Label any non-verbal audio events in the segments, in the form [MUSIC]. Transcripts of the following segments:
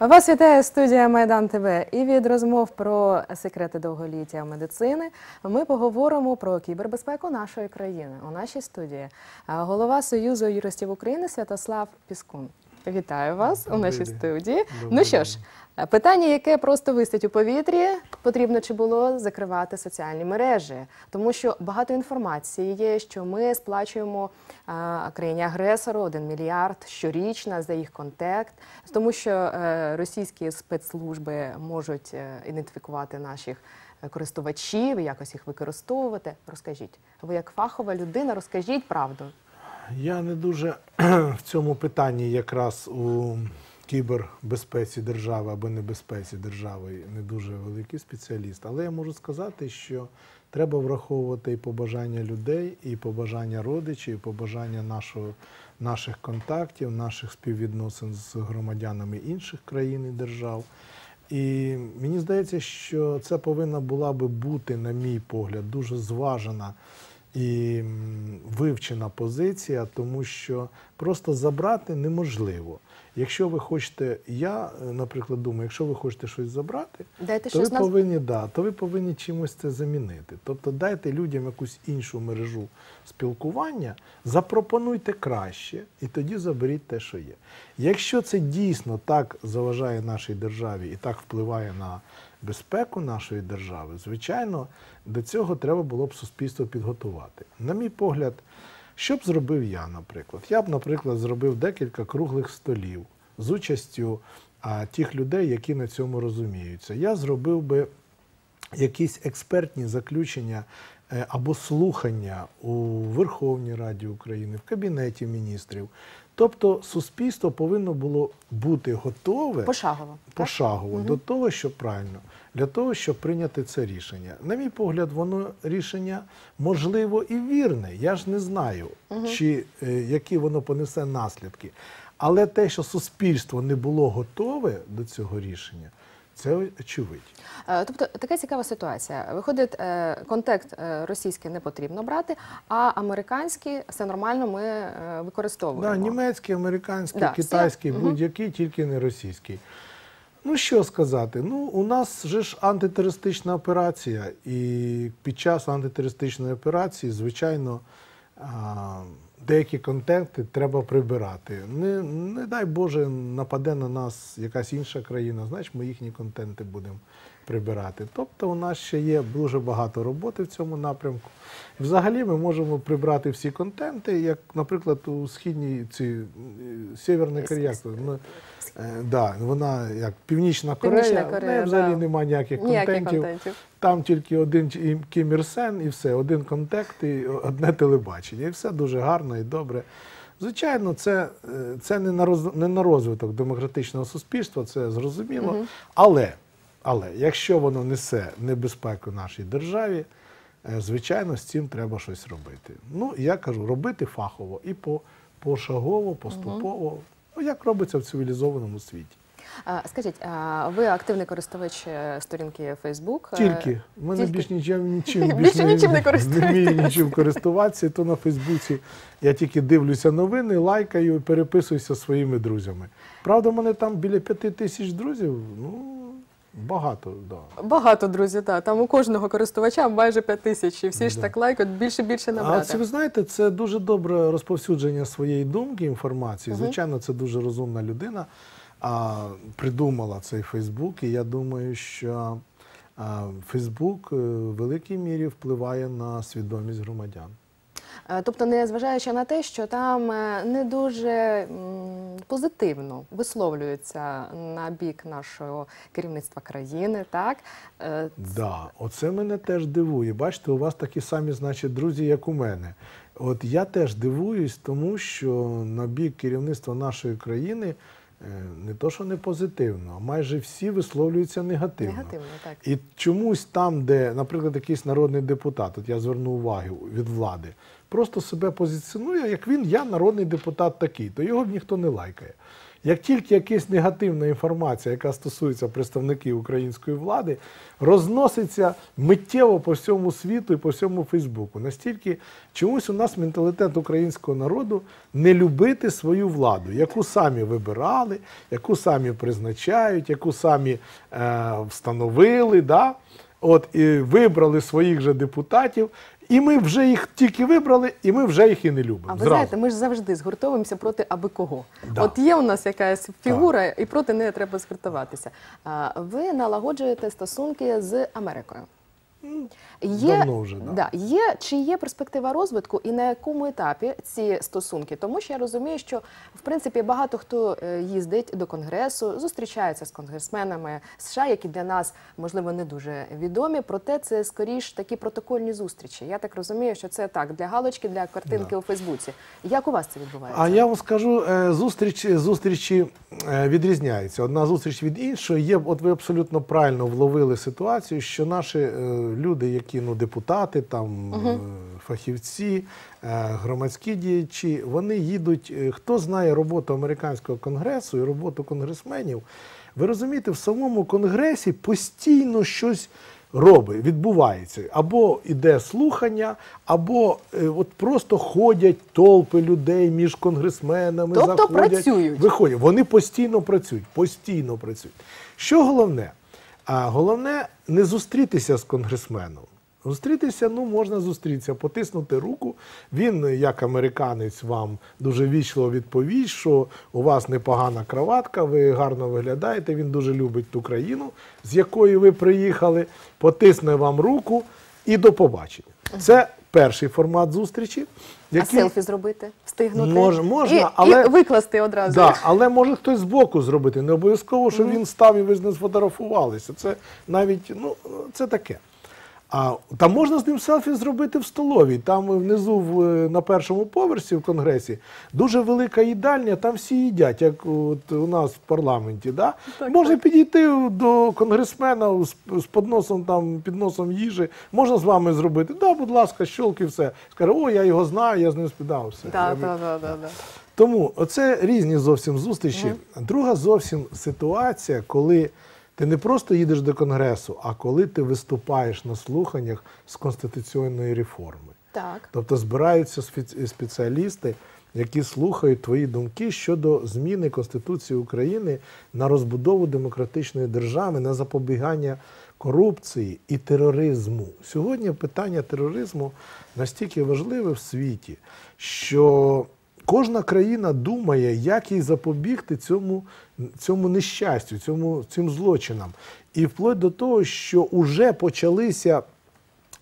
Вас вітає студія Майдан ТВ. І від розмов про секрети довголіття медицини ми поговоримо про кібербезпеку нашої країни. У нашій студії голова Союзу юристів України Святослав Піскун. Вітаю вас у нашій студії. Добрий ну що ж, питання, яке просто висить у повітрі, потрібно чи було закривати соціальні мережі, тому що багато інформації є, що ми сплачуємо а, країні агресору 1 мільярд щорічно за їх контакт, тому що е, російські спецслужби можуть е, ідентифікувати наших е, користувачів, якось їх використовувати. Розкажіть, ви як фахова людина, розкажіть правду. Я не дуже [CLEARS THROAT] в цьому питанні якраз у кібербезпеці держави або небезпеці держави не дуже великий спеціаліст, але я можу сказати, що треба враховувати і побажання людей, і побажання родичів, і побажання нашого, наших контактів, наших співвідносин з громадянами інших країн і держав. І мені здається, що це повинна була би бути, на мій погляд, дуже зважена і вивчена позиція, тому що просто забрати неможливо. Якщо ви хочете, я, е, наприклад, думаю, якщо ви хочете щось забрати, Дайте то ви щось нас повинні, да, то ви повинні чимось це замінити. Тобто дайте людям якусь іншу мережу спілкування, запропонуйте краще, і тоді заберіть те, що є. Якщо це дійсно так заважає нашій державі і так впливає на безпеку нашої держави, звичайно, до цього треба було б суспільство підготувати. На мій погляд, що б зробив я, наприклад? Я б, наприклад, зробив декілька круглих столів з участю а, тих людей, які на цьому розуміються. Я зробив би якісь експертні заключення е, або слухання у Верховній Раді України, в Кабінеті міністрів. Тобто суспільство повинно було бути готове пошагово. так? пошагово до того, що правильно, для того, щоб прийняти це рішення. На мій погляд, воно рішення можливо і вірне. Я ж не знаю, чи е, які воно понесе наслідки. Але те, що суспільство не було готове до цього рішення, це очевидь. Е, Тобто така цікава ситуація. Виходить, е, контекст е, російський не потрібно брати, а американський все нормально ми використовуємо. Да, німецький, американський, Да, китайський, будь-який, тільки не російський. Ну що сказати? Ну, у нас же ж антитерористична операція, і під час антитерористичної операції, звичайно, а, деякі контенти треба прибирати. Не, не дай Боже, нападе на нас якась інша країна, значить ми їхні контенти будемо прибирати. Тобто у нас ще є дуже багато роботи в цьому напрямку. Взагалі ми можемо прибрати всі контенти, як, наприклад, у східній ці Сєвєрна Корея. ну, е, да, вона як Північна Корея, Північна в Корея, неї взагалі да. немає ніяких Ніяких контентів. контентів. Там тільки один Кі- Кім Ір Сен і все, один контакт і одне телебачення. І все дуже гарно і добре. Звичайно, це, е, це не, на роз, не на розвиток демократичного суспільства, це зрозуміло. Але, але якщо воно несе небезпеку нашій державі, е, звичайно, з цим треба щось робити. Ну, я кажу, робити фахово і по, пошагово, поступово, ну, як робиться в цивілізованому світі. А, Скажіть, а ви активний користувач е, сторінки Facebook? Е, Тільки. У мене більш нічим, [LAUGHS] нічим Більше нічим не не вмію нічим користуватися. То на Фейсбуці я тільки дивлюся новини, лайкаю і переписуюся зі своїми друзями. Правда, у мене там біля п'яти тисяч друзів. Ну, багато, да. Багато друзів, так. Там у кожного користувача майже 5 тисяч, і всі ж Да. так лайкають, більше більше А набрати. це ви знаєте, це дуже добре розповсюдження своєї думки, інформації. Звичайно, це дуже розумна людина. А, придумала цей Фейсбук, і я думаю, що а, Фейсбук е, в великій мірі впливає на свідомість громадян. Е, Тобто, не зважаючи на те, що там е, не дуже позитивно висловлюються на бік нашого керівництва країни, так? Е, Да, оце мене теж дивує. Бачите, у вас такі самі, значить, друзі, як у мене. От я теж дивуюсь, тому що на бік керівництва нашої країни не то, що не позитивно, а майже всі висловлюються негативно. Негативно, так. І чомусь там, де, наприклад, якийсь народний депутат, от я зверну увагу від влади, просто себе позиціонує, як він, я народний депутат такий, то його б ніхто не лайкає. Як тільки якась негативна інформація, яка стосується представників української влади, розноситься миттєво по всьому світу і по всьому Фейсбуку. Настільки чомусь у нас менталітет українського народу не любити свою владу, яку самі вибирали, яку самі призначають, яку самі е, встановили. Да? От і вибрали своїх же депутатів, і ми вже їх тільки вибрали, і ми вже їх і не любимо. А ви Зразу. знаєте, ми ж завжди згуртовуємося проти аби кого. Да. От є у нас якась фігура, і проти неї треба згуртуватися. А, Ви налагоджуєте стосунки з Америкою. Є, давно вже, да. да, є, чи є перспектива розвитку і на якому етапі ці стосунки? Тому що я розумію, що в принципі багато хто е, їздить до конгресу, зустрічається з конгресменами США, які для нас можливо не дуже відомі. Проте це скоріш такі протокольні зустрічі. Я так розумію, що це так для галочки, для картинки у Фейсбуці. Як у вас це відбувається? А я вам скажу, е, зустрічі, зустрічі е, відрізняються. Одна зустріч від іншої. Є, от ви абсолютно правильно вловили ситуацію, що наші люди, які ну, депутати, там, е, фахівці, е, громадські діячі, вони їдуть. е, Хто знає роботу американського конгресу і роботу конгресменів, ви розумієте, в самому конгресі постійно щось робить, відбувається. Або йде слухання, або е, от просто ходять толпи людей між конгресменами. Тобто заходять, працюють. Виходять. Вони постійно працюють, постійно працюють. Що головне? А головне не зустрітися з конгресменом. Зустрітися, ну можна зустрітися, потиснути руку. Він, як американець, вам дуже вічливо відповість, що у вас непогана краватка, ви гарно виглядаєте. Він дуже любить ту країну, з якої ви приїхали, потисне вам руку і до побачення. Це перший формат зустрічі. А селфі зробити, встигнути Мож- можна, і, але- і викласти одразу. Да, але може хтось збоку зробити. Не обов'язково, що він став і ви з ним сфотографувалися. Це навіть ну, це таке. А там можна з ним селфі зробити в столовій. Там внизу, в, е, на першому поверсі в конгресі, дуже велика їдальня, там всі їдять, як от у нас в парламенті. Да? Так, можна підійти до конгресмена з, з подносом, там, підносом їжі, можна з вами зробити. Да, будь ласка, щолки, все. Скаже, о, я його знаю, я з ним спідав. Да, да, да, да, да. тому це різні зовсім зустрічі. Друга зовсім ситуація, коли ти не просто їдеш до конгресу, а коли ти виступаєш на слуханнях з конституційної реформи. Так. Тобто збираються спеціалісти, які слухають твої думки щодо зміни Конституції України на розбудову демократичної держави, на запобігання корупції і тероризму. Сьогодні питання тероризму настільки важливе в світі, що кожна країна думає, як їй запобігти цьому, цьому нещастю, цьому, цим злочинам. І вплоть до того, що вже почалися.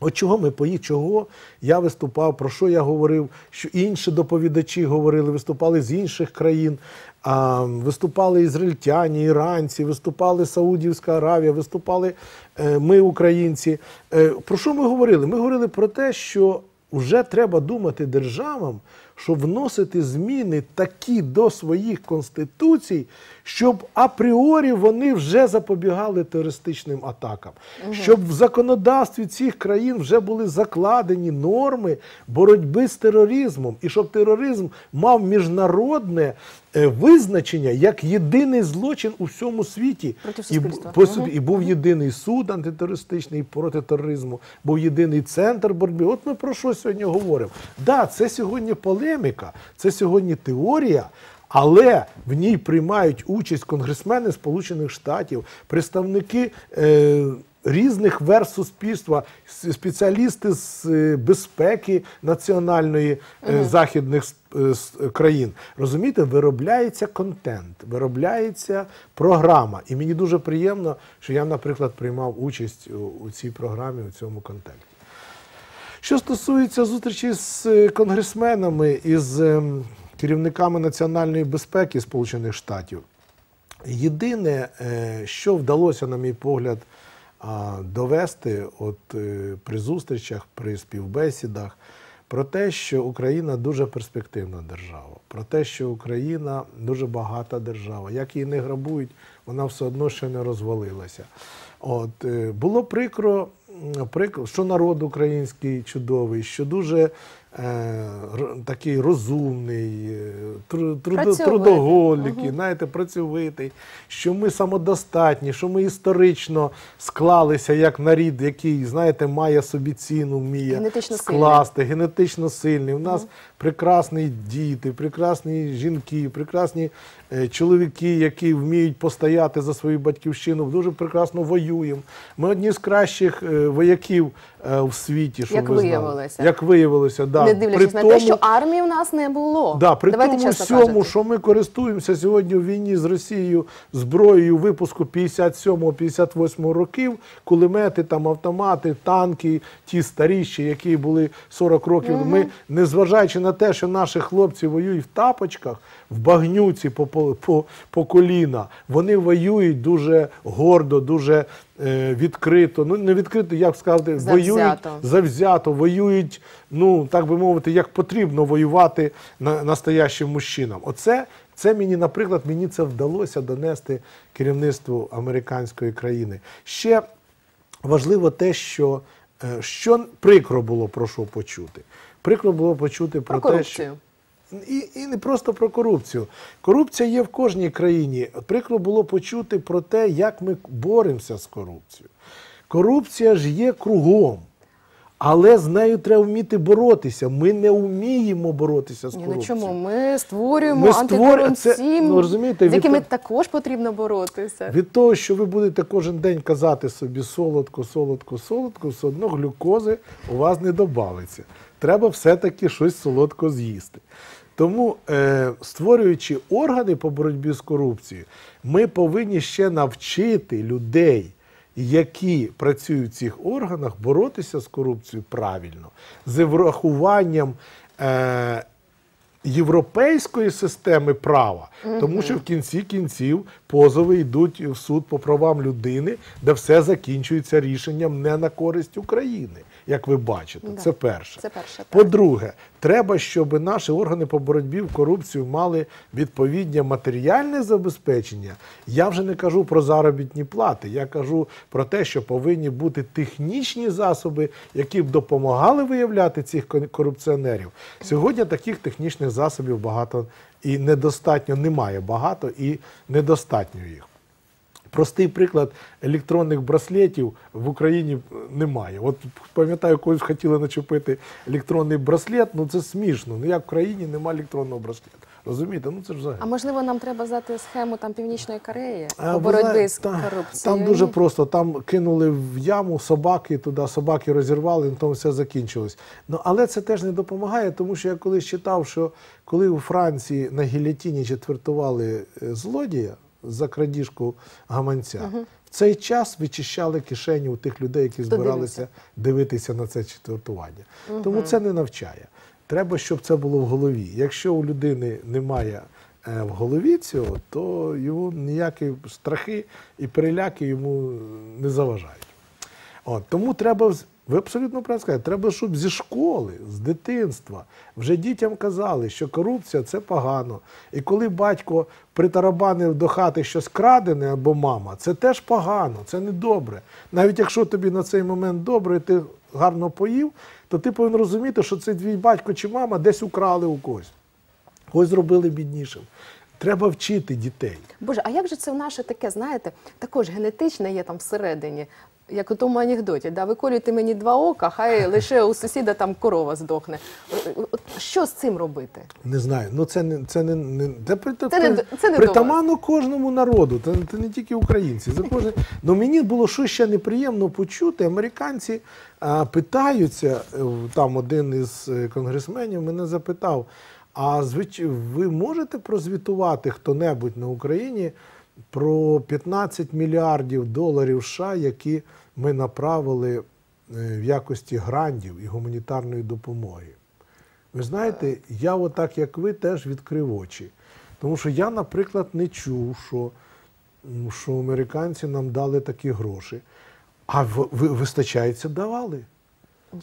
От чого ми поїхали, чого я виступав, про що я говорив, що інші доповідачі говорили, виступали з інших країн, а, виступали ізраїльтяні, іранці, виступали Саудівська Аравія, виступали е, ми, українці. Е, про що ми говорили? Ми говорили про те, що вже треба думати державам, щоб вносити зміни такі до своїх конституцій, щоб апріорі вони вже запобігали терористичним атакам, щоб в законодавстві цих країн вже були закладені норми боротьби з тероризмом, і щоб тероризм мав міжнародне е, визначення як єдиний злочин у всьому світі. І, суті, і був єдиний суд антитерористичний проти тероризму, був єдиний центр боротьби. От ми про що сьогодні говоримо? Да, це сьогодні полеміка, це сьогодні теорія. Але в ній приймають участь конгресмени Сполучених Штатів, представники е, різних верст суспільства, спеціалісти з е, безпеки національної е, західних с- е, країн. Розумієте, виробляється контент, виробляється програма. І мені дуже приємно, що я, наприклад, приймав участь у, у цій програмі, у цьому контенті. Що стосується зустрічі з е, конгресменами і з ем, керівниками національної безпеки Сполучених Штатів, єдине, е, що вдалося, на мій погляд, довести от е, при зустрічах, при співбесідах, про те, що Україна дуже перспективна держава, про те, що Україна дуже багата держава. Як її не грабують, вона все одно ще не розвалилася. От було прикро, прикро, що народ український чудовий, що дуже е, такий розумний, е, тру- Працьовитий. трудоголіки, знаєте, працьовитий, що ми самодостатні, що ми історично склалися як нарід, який, знаєте, має собі ціну, вміє Генетично сильний. скласти, генетично сильний. У нас прекрасні діти, прекрасні жінки, прекрасні е, чоловіки, які вміють постояти за свою батьківщину, дуже прекрасно воюємо. Ми одні з кращих е, вояків е, в світі, що Як ви знали. виявилося. Як виявилося, да. Не дивлячись При на те, що армії в нас не було. Да, при Давайте тому всьому, що ми користуємося сьогодні в війні з Росією зброєю випуску 57-58 років, кулемети, там, автомати, танки, ті старіші, які були 40 років. Ми, незважаючи на те, що наші хлопці воюють в тапочках, в багнюці по, по, по, по коліна, вони воюють дуже гордо, дуже е, відкрито. Ну, не відкрито, як сказати, воюють Завзято. завзято, воюють, ну так би мовити, як потрібно воювати на, настоящим мужчинам. Оце це мені, наприклад, мені це вдалося донести керівництву американської країни. Ще важливо те, що, що прикро було про що почути. Прикро було почути про, Про те, що. І, і не просто про корупцію. Корупція є в кожній країні. Прикро було почути про те, як ми боремося з корупцією. Корупція ж є кругом. Але з нею треба вміти боротися. Ми не вміємо боротися з Ні, корупцією. ну чому? Ми створюємо Ми це, ну, розумієте, з якими від- також потрібно боротися. Від того, що ви будете кожен день казати собі солодко, солодко, солодко, все одно глюкози у вас не додається. Треба все-таки щось солодко з'їсти. Тому, е, створюючи органи по боротьбі з корупцією, ми повинні ще навчити людей, які працюють в цих органах, боротися з корупцією правильно, з врахуванням. Е, європейської системи права, тому що в кінці кінців позови йдуть в суд по правам людини, де все закінчується рішенням не на користь України, як ви бачите. Да. Це перше. Це перше. По-друге, треба, щоб наші органи по боротьбі в корупцію мали відповідне матеріальне забезпечення. Я вже не кажу про заробітні плати. Я кажу про те, що повинні бути технічні засоби, які б допомагали виявляти цих корупціонерів. Сьогодні таких технічних засобів багато і недостатньо немає багато і недостатньо їх. Простий приклад електронних браслетів в Україні немає. От пам'ятаю, когось хотіли начепити електронний браслет, ну це смішно. Ну як в країні немає електронного браслета. Розумієте? Ну це ж взагалі. А можливо, нам треба взяти схему там Північної Кореї А, по боротьбі з та- корупцією? Там дуже просто. Там кинули в яму собаки туди, собаки розірвали, на тому все закінчилось. Ну але це теж не допомагає, тому що я колись читав, що коли у Франції на гілятіні четвертували е, злодія за крадіжку гаманця, в цей час вичищали кишені у тих людей, які Хто збиралися дивитися на це четвертування. Тому це не навчає. Треба, щоб це було в голові. Якщо у людини немає е, в голові цього, то йому ніякі страхи і переляки йому не заважають. От, тому треба, ви абсолютно правильно сказали, треба, щоб зі школи, з дитинства вже дітям казали, що корупція це погано. І коли батько притарабанив до хати щось крадене або мама, це теж погано, це не добре. Навіть якщо тобі на цей момент добре, і ти гарно поїв, то ти повинен розуміти, що це твій батько чи мама десь украли у когось, когось зробили біднішим. Треба вчити дітей. Боже, а як же це в наше таке, знаєте, також генетичне є там всередині, як у тому анекдоті, да, виколюйте мені два ока, хай лише у сусіда там корова здохне. Що з цим робити? Не знаю, ну це не це не, не це, при, Це не це не притаманно кожному народу, це, це не тільки українці. Це кожен. Ну мені було що ще неприємно почути. Американці а, питаються, е, там один із е, конгресменів мене запитав: а звич... ви можете прозвітувати хто-небудь на Україні про 15 мільярдів доларів США, які ми направили е, в якості грандів і гуманітарної допомоги? Ви знаєте, я отак, як ви, теж відкрив очі. Тому що я, наприклад, не чув, що, що американці нам дали такі гроші. А вистачається давали.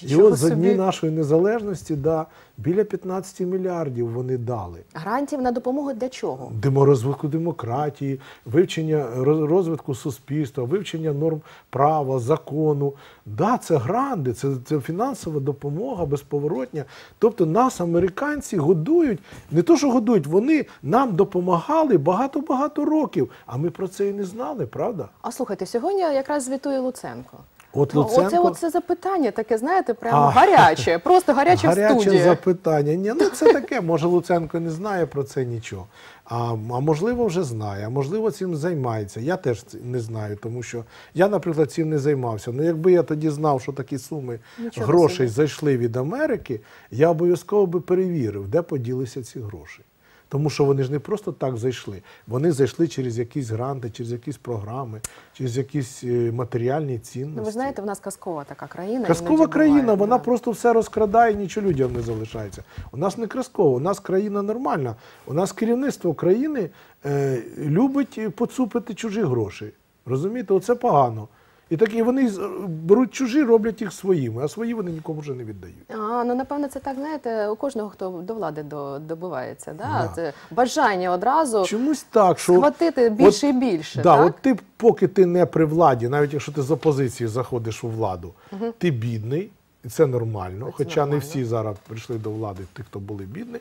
І от за дні собі. нашої незалежності да, біля 15 мільярдів вони дали. Грантів на допомогу для чого? Демо- розвитку демократії, вивчення роз- розвитку суспільства, вивчення норм права, закону. Да, це гранди, це, це фінансова допомога безповоротня. Тобто нас американці годують, не то, що годують, вони нам допомагали багато-багато років. А ми про це і не знали, правда? А слухайте, сьогодні якраз звітує Луценко. От Луценко... Оце, оце запитання таке, знаєте, прямо А. гаряче, просто гаряче, в Гаряче запитання. Ні, ну це таке. Може, Луценко не знає про це нічого. А, а можливо, вже знає, а можливо, цим займається. Я теж не знаю, тому що я, наприклад, цим не займався. Ну, якби я тоді знав, що такі суми Нічого грошей зайшли від Америки, я обов'язково би перевірив, де поділися ці гроші. Тому що вони ж не просто так зайшли. Вони зайшли через якісь гранти, через якісь програми, через якісь е, матеріальні цінності. Ну, ви знаєте, в нас казкова така країна. Казкова країна, буває, вона да. просто все розкрадає, нічого людям не залишається. У нас не казкова, у нас країна нормальна. У нас керівництво країни е, любить поцупити чужі гроші. Розумієте, оце погано. І такі вони з- беруть чужі, роблять їх своїми, а свої вони нікому вже не віддають. А, ну напевно, це так, знаєте, у кожного, хто до влади до, добивається. Да? Да. Це бажання одразу Чомусь так, що схватити більше і більше. Да, так? от ти, поки ти не при владі, навіть якщо ти з опозиції заходиш у владу, ти бідний, і це нормально. Це Хоча нормально. не всі зараз прийшли до влади, ті, хто були бідні.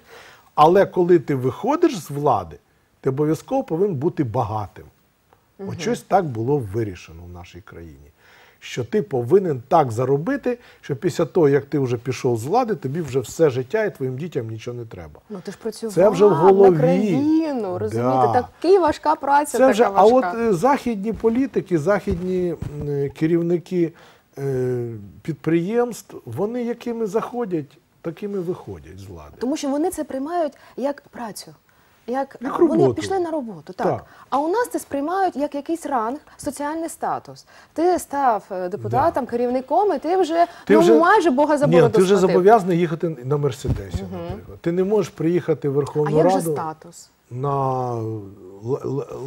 Але коли ти виходиш з влади, ти обов'язково повинен бути багатим. От щось так було вирішено в нашій країні. Що ти повинен так заробити, що після того, як ти вже пішов з влади, тобі вже все життя і твоїм дітям нічого не треба. Ну ти ж працював Це вже в голові. на країну, розумієте, Да. така важка праця, Це така вже, а от е, західні політики, західні е, керівники е, підприємств, вони якими заходять, такими виходять з влади. Тому що вони це приймають як працю. Як, Як вони пішли на роботу, так. Так. А у нас це сприймають як якийсь ранг, соціальний статус. Ти став е, депутатом, керівником, і ти вже, ну, майже Бога за Ні, ти вже зобов'язаний їхати на Мерседесі, наприклад. Ти не можеш приїхати в А Верховну як же статус? на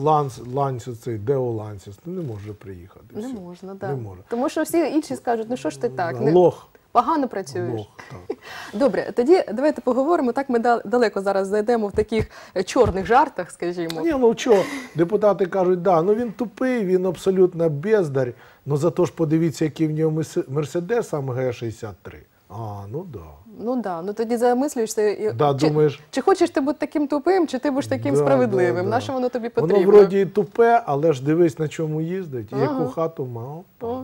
Ланс, Лансіс, цей Део Лансіс. Ти не можеш приїхати. Не Все. можна, так. Не може. Тому що всі інші скажуть, ну що ж ти так, Лох. Погано працюєш. Бог, так. [LAUGHS] Добре, тоді давайте поговоримо. Так ми далеко зараз зайдемо в таких е, чорних жартах, скажімо. Ні, ну що, депутати кажуть, да, ну він тупий, він абсолютно бездарь. Ну зато ж подивіться, який в нього Мерседес АМГ 63. А, ну да. Ну да, ну тоді замислюєшся. і- Да, чи, думаєш- чи хочеш ти бути таким тупим, чи ти будеш таким Да, справедливим? да, да. На що воно тобі потрібно? Воно вроді і тупе, але ж дивись, на чому їздить, і яку хату мав. О,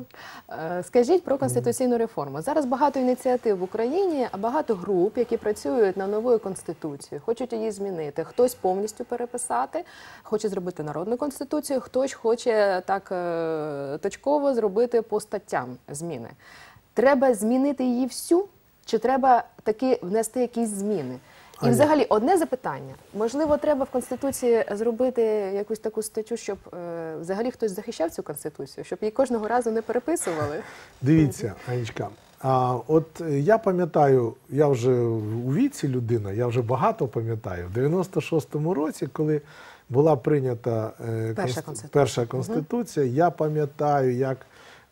е, Скажіть про конституційну реформу. Зараз багато ініціатив в Україні, а багато груп, які працюють над новою конституцією, хочуть її змінити. Хтось повністю переписати, хоче зробити народну конституцію, хтось хоче так е, точково зробити по статтям зміни. Треба змінити її всю, чи треба таки внести якісь зміни? І Аня. взагалі одне запитання. Можливо, треба в конституції зробити якусь таку статтю, щоб е, взагалі хтось захищав цю конституцію, щоб її кожного разу не переписували. Дивіться, Анечка, а от е, я пам'ятаю, я вже у віці людина, я вже багато пам'ятаю. В 96-му році, коли була прийнята е, Перша конституція. перша конституція, я пам'ятаю, як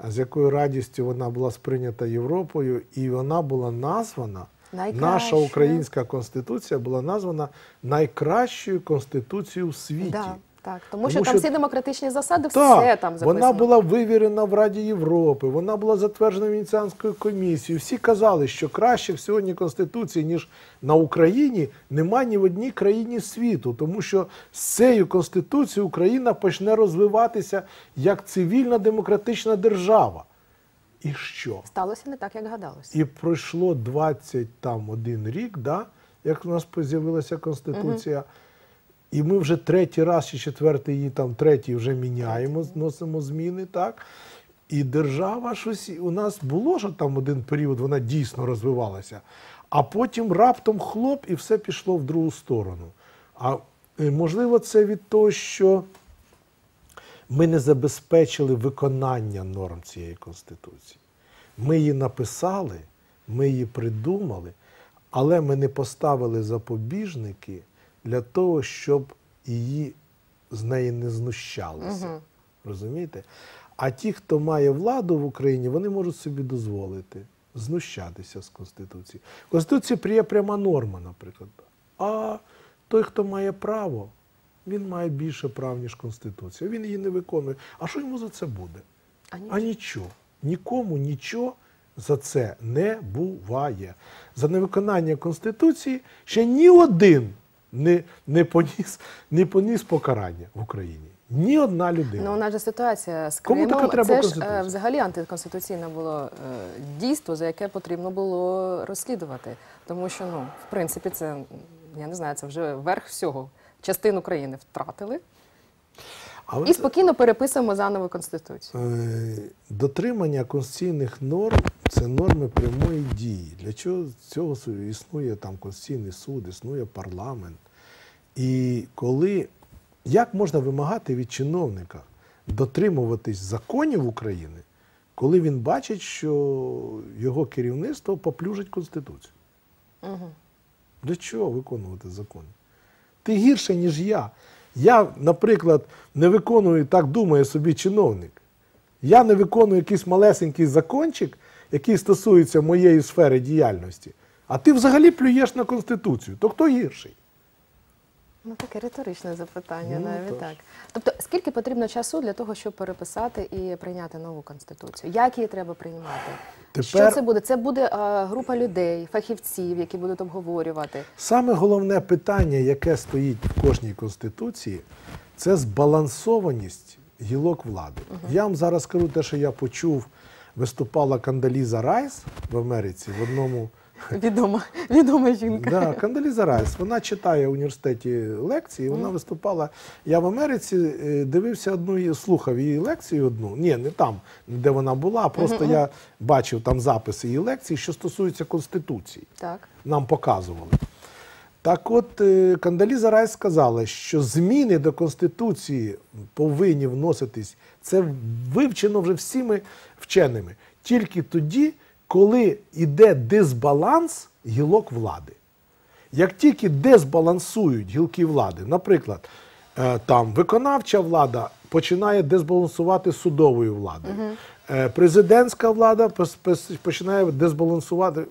з якою радістю вона була сприйнята Європою, і вона була названа. Наша українська конституція була названа найкращою конституцією в світі. Да, так, тому, Тому що там всі демократичні засади, Так, все там записано. вона була вивірена в Раді Європи, вона була затверджена Венеціанською комісією. Всі казали, що краще сьогодні Конституції, ніж на Україні, нема ні в одній країні світу, тому що з цією Конституцією Україна почне розвиватися як цивільна демократична держава. І що? сталося не так, як гадалося. І пройшло 21 рік, да, як у нас з'явилася Конституція. І ми вже третій раз чи четвертий її там третій вже міняємо, зносимо зміни, так? І держава щось у нас було що там один період, вона дійсно розвивалася. А потім раптом хлоп, і все пішло в другу сторону. А е, можливо, це від того, що ми не забезпечили виконання норм цієї Конституції. Ми її написали, ми її придумали, але ми не поставили запобіжники для того, щоб її з неї не знущалися. Розумієте? А ті, хто має владу в Україні, вони можуть собі дозволити. знущатися з Конституції. В Конституції є пряма норма, наприклад. А той, хто має право, він має більше прав, ніж Конституція. Він її не виконує. А що йому за це буде? А ні. А нічого. Нікому нічого за це не буває. За невиконання Конституції ще ні один не, не, поніс, не поніс покарання в Україні. Ні одна людина. Ну, у нас же ситуація з Кому Кримом. таке треба це ж е, взагалі антиконституційне було е, дійство, за яке потрібно було розслідувати. Тому що, ну, в принципі, це я не знаю, це вже верх всього. Частину країни втратили А ви і спокійно переписуємо заново конституцію. Е, Дотримання конституційних норм це норми прямої дії. Для чого цього існує там Конституційний суд, існує парламент. І коли як можна вимагати від чиновника дотримуватись законів України, коли він бачить, що його керівництво поплюжить Конституцію? Угу. Для чого виконувати закони? Ти гірше, ніж я. Я, наприклад, не виконую, так думає собі чиновник. Я не виконую якийсь малесенький закончик, який стосується моєї сфери діяльності. А ти взагалі плюєш на Конституцію. То хто гірший? Ну, таке риторичне запитання, Ну, навіть тож. так. Тобто, скільки потрібно часу для того, щоб переписати і прийняти нову конституцію? Як її треба приймати? Що Тепер- це буде? Це буде е, група людей, фахівців, які будуть обговорювати. Саме головне питання, яке стоїть в кожній конституції, це збалансованість гілок влади. Я вам зараз скажу те, що я почув, виступала Кандаліза Райс в Америці в одному. Відома, відома жінка. Да, Кандаліза Райс. Вона читає в університеті лекції. Вона виступала. Я в Америці е, дивився одну слухав її лекцію одну. Ні, не там, де вона була. Просто я бачив там записи її лекції, що стосуються конституції Так. нам показували. Так от е, Кандаліза Райс сказала, що зміни до Конституції повинні вноситись. Це вивчено вже всіми вченими. Тільки тоді, коли йде дисбаланс гілок влади. Як тільки дезбалансують гілки влади, наприклад, е, там виконавча влада починає дезбалансувати судовою владою, угу. президентська влада починає дезбалансувати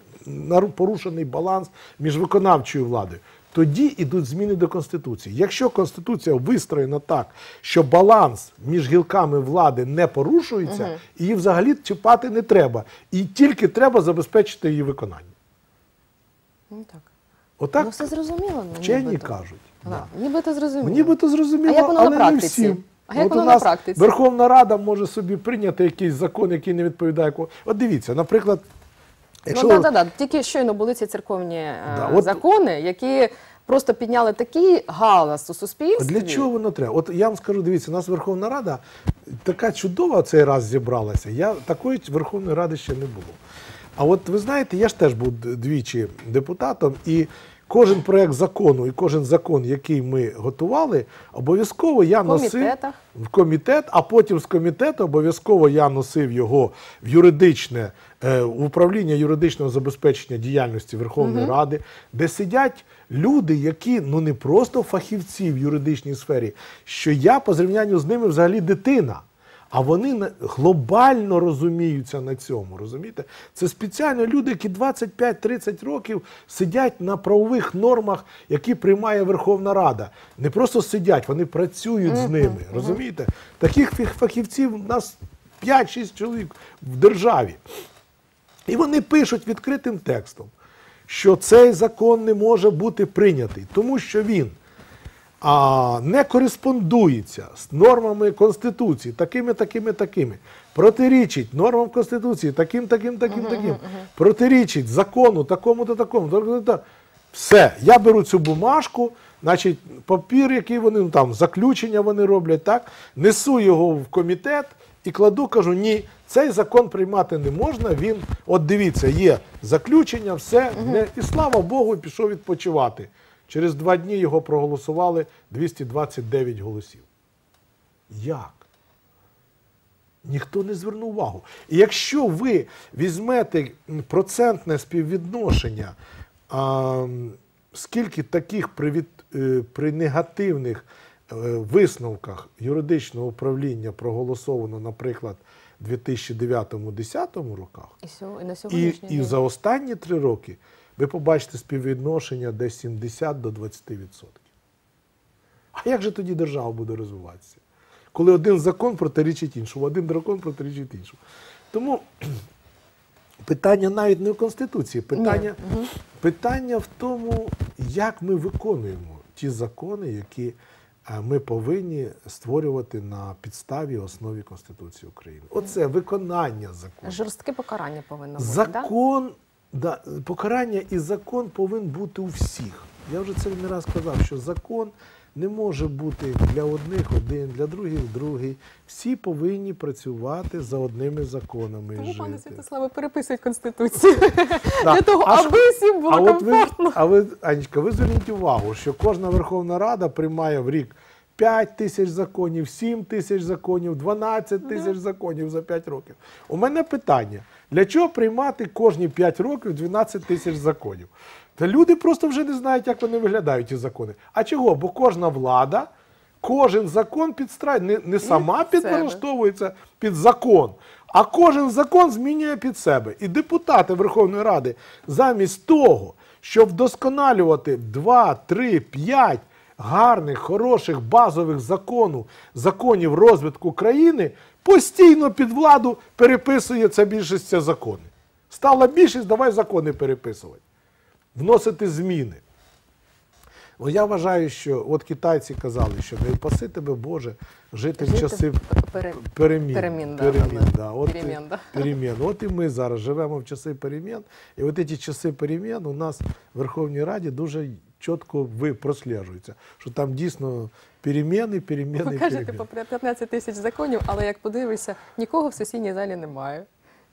порушений баланс між виконавчою владою. Тоді йдуть зміни до Конституції. Якщо Конституція вистроєна так, що баланс між гілками влади не порушується, її взагалі чіпати не треба. І тільки треба забезпечити її виконання. Ну так. Отак ну все зрозуміло. ну, вчені нібито. кажуть. Да. Да. Нібито зрозуміло. Нібито зрозуміло, А як воно на але не практиці? всім. А як От воно у на практиці? Верховна Рада може собі прийняти якийсь закон, який не відповідає. От дивіться, наприклад, якщо Ну так, так, так. Тільки щойно були ці церковні е, Да, от- закони, які просто підняли такий галас у суспільстві. Для чого воно треба? От я вам скажу, дивіться, у нас Верховна Рада така чудова цей раз зібралася. Я такої Верховної Ради ще не було. А от ви знаєте, я ж теж був двічі депутатом, і кожен проект закону і кожен закон, який ми готували, обов'язково я носив в комітет, а потім з комітету обов'язково я носив його в юридичне е, в управління юридичного забезпечення діяльності Верховної Ради, де сидять люди, які ну не просто фахівці в юридичній сфері, що я по зрівнянню з ними взагалі дитина. А вони глобально розуміються на цьому. Розумієте? Це спеціально люди, які 25-30 років сидять на правових нормах, які приймає Верховна Рада. Не просто сидять, вони працюють з ними. Розумієте? Таких фахівців у нас 5-6 чоловік в державі. І вони пишуть відкритим текстом, що цей закон не може бути прийнятий, тому що він а, не кореспондується з нормами Конституції, такими, такими, такими, протирічить нормам Конституції, таким, таким, таким, таким, протирічить закону такому-то такому. та-та-та. Все, я беру цю бумажку, значить, папір, який вони ну, там, заключення вони роблять, так, несу його в комітет і кладу, кажу, ні, цей закон приймати не можна. Він, от дивіться, є заключення, все, не, і слава Богу, пішов відпочивати. Через два дні його проголосували 229 голосів. Як? Ніхто не звернув увагу. І якщо ви візьмете процентне співвідношення, а, скільки таких при, від, е, при негативних е, висновках юридичного управління проголосовано, наприклад, 2009-2010 роках, І, і і, за останні три роки ви побачите співвідношення десь 70 до 20%. А як же тоді держава буде розвиватися? Коли один закон протирічить іншому, один закон протирічить іншому. Тому [CLEARS THROAT] питання навіть не в Конституції, питання, питання в тому, як ми виконуємо ті закони, які е, ми повинні створювати на підставі основі Конституції України. Оце виконання закону. Жорстке покарання повинно бути. Закон, да, покарання і закон повинен бути у всіх. Я вже це не раз казав, що закон не може бути для одних один, для других другий. Всі повинні працювати за одними законами. Тому, пане. Святославе, переписують Конституцію. Для того, аби всім було а от ви, комфортно. а ви, Анечка, ви зверніть увагу, що кожна Верховна Рада приймає в рік 5 тисяч законів, 7 тисяч законів, 12 тисяч законів за 5 років. У мене питання: для чого приймати кожні 5 років 12 тисяч законів? Та люди просто вже не знають, як вони виглядають ті закони. А чого? Бо кожна влада, кожен закон підстраює, не, не сама підлаштовується під закон, а кожен закон змінює під себе. І депутати Верховної Ради замість того, щоб вдосконалювати 2, 3, 5 гарних, хороших базових закону, законів розвитку країни, постійно під владу переписує ця більшість ці закони. Стала більшість, давай закони переписувати, вносити зміни. Ну, я вважаю, що от китайці казали, що не паси тебе, Боже, жити в часи пере- перемін. перемін, да, перемін, да, да. От, Перемін, і- да. перемін. От і ми зараз живемо в часи перемін. І от ці часи перемін у нас в Верховній Раді дуже чітко прослежуються, що там дійсно переміни, переміни, Ви кажете переміни. по 15 тисяч законів, але як подивишся, нікого в сесійній залі немає.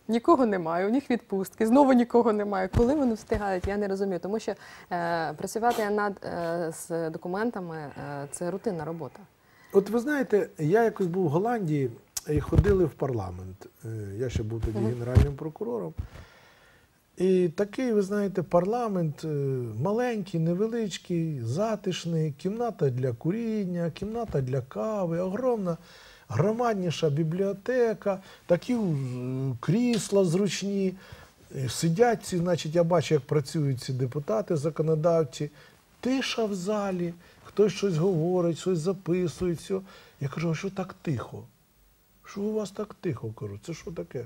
Нікого немає, у них відпустки, знову нікого немає. Коли вони встигають, я не розумію. Тому що е, працювати над е, з документами е, це рутинна робота. От ви знаєте, я якось був в Голландії і ходили в парламент. Е, Я ще був тоді генеральним прокурором. І такий, ви знаєте, парламент е, маленький, невеличкий, затишний, кімната для куріння, кімната для кави, огромна, громадніша бібліотека, такі е, крісла зручні. Е, Сидять ці, значить, я бачу, як працюють ці депутати, законодавці. Тиша в залі, хтось щось говорить, щось записує. Все. Я кажу, а що так тихо? Що у вас так тихо? Кажу, це що таке?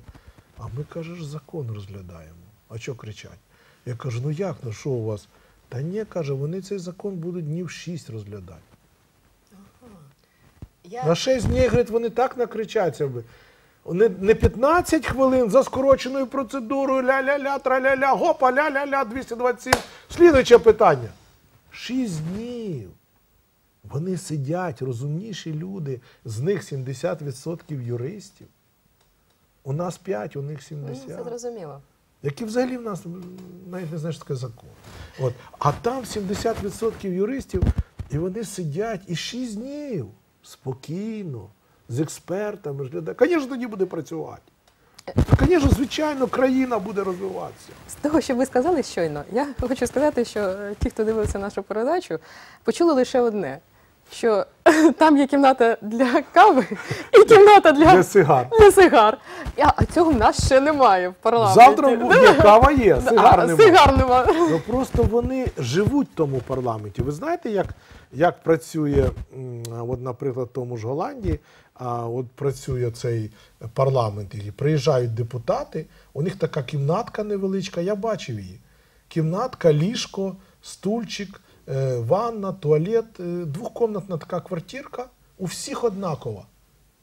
А ми, каже, ж закон розглядаємо. А що кричать? Я кажу, ну як, ну що у вас? Та ні, каже, вони цей закон будуть днів шість розглядати. На 6 днів, говорить, вони так накричаться. би. Не, не 15 хвилин за скороченою процедурою, ля-ля-ля, тра-ля-ля, гопа, ля-ля-ля, 227. Слідуюче питання. 6 днів. Вони сидять, розумніші люди, з них 70% юристів. У нас 5, у них Ну, 70. це зрозуміло. Які взагалі в нас навіть не знаєш, таке закон. От. А там 70% юристів, і вони сидять і 6 днів спокійно, з експертами, розглядають. Звісно, тоді буде працювати. Звісно, звичайно, країна буде розвиватися. З того, що ви сказали щойно, я хочу сказати, що е, ті, хто дивився нашу передачу, почули лише одне: що [LAUGHS] там є кімната для кави і кімната для, Для сигар. для сигар. А, а цього в нас ще немає в парламенті. Завтра [LAUGHS] буде кава є, сигар а, немає. сигар нема. Ну просто вони живуть в тому парламенті. Ви знаєте, як, як працює, м, от, наприклад, в тому ж Голландії, а, от працює цей парламент, і приїжджають депутати, у них така кімнатка невеличка, я бачив її. Кімнатка, ліжко, стульчик, ванна, туалет, е, двохкомнатна така квартирка, у всіх однакова,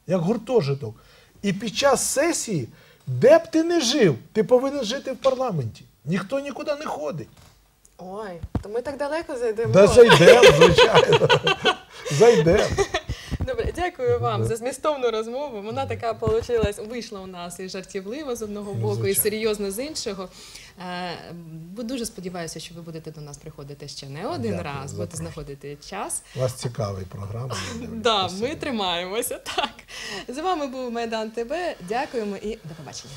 як гуртожиток. І під час сесії, де б ти не жив, ти повинен жити в парламенті. Ніхто нікуди не ходить. Ой, то ми так далеко зайдемо. Да зайдемо, звичайно. [LAUGHS] Зайдемо. Добре, дякую вам за змістовну розмову. Вона така получилась, вийшла у нас і жартівлива з одного Ну, боку, і серйозно з іншого. Е, бо Дуже сподіваюся, що ви будете до нас приходити ще не один Дякую, раз, будете знаходити час. У вас цікавий програма. [LAUGHS] Да, ми тримаємося. Так з вами був Майдан ТБ. Дякуємо і до побачення.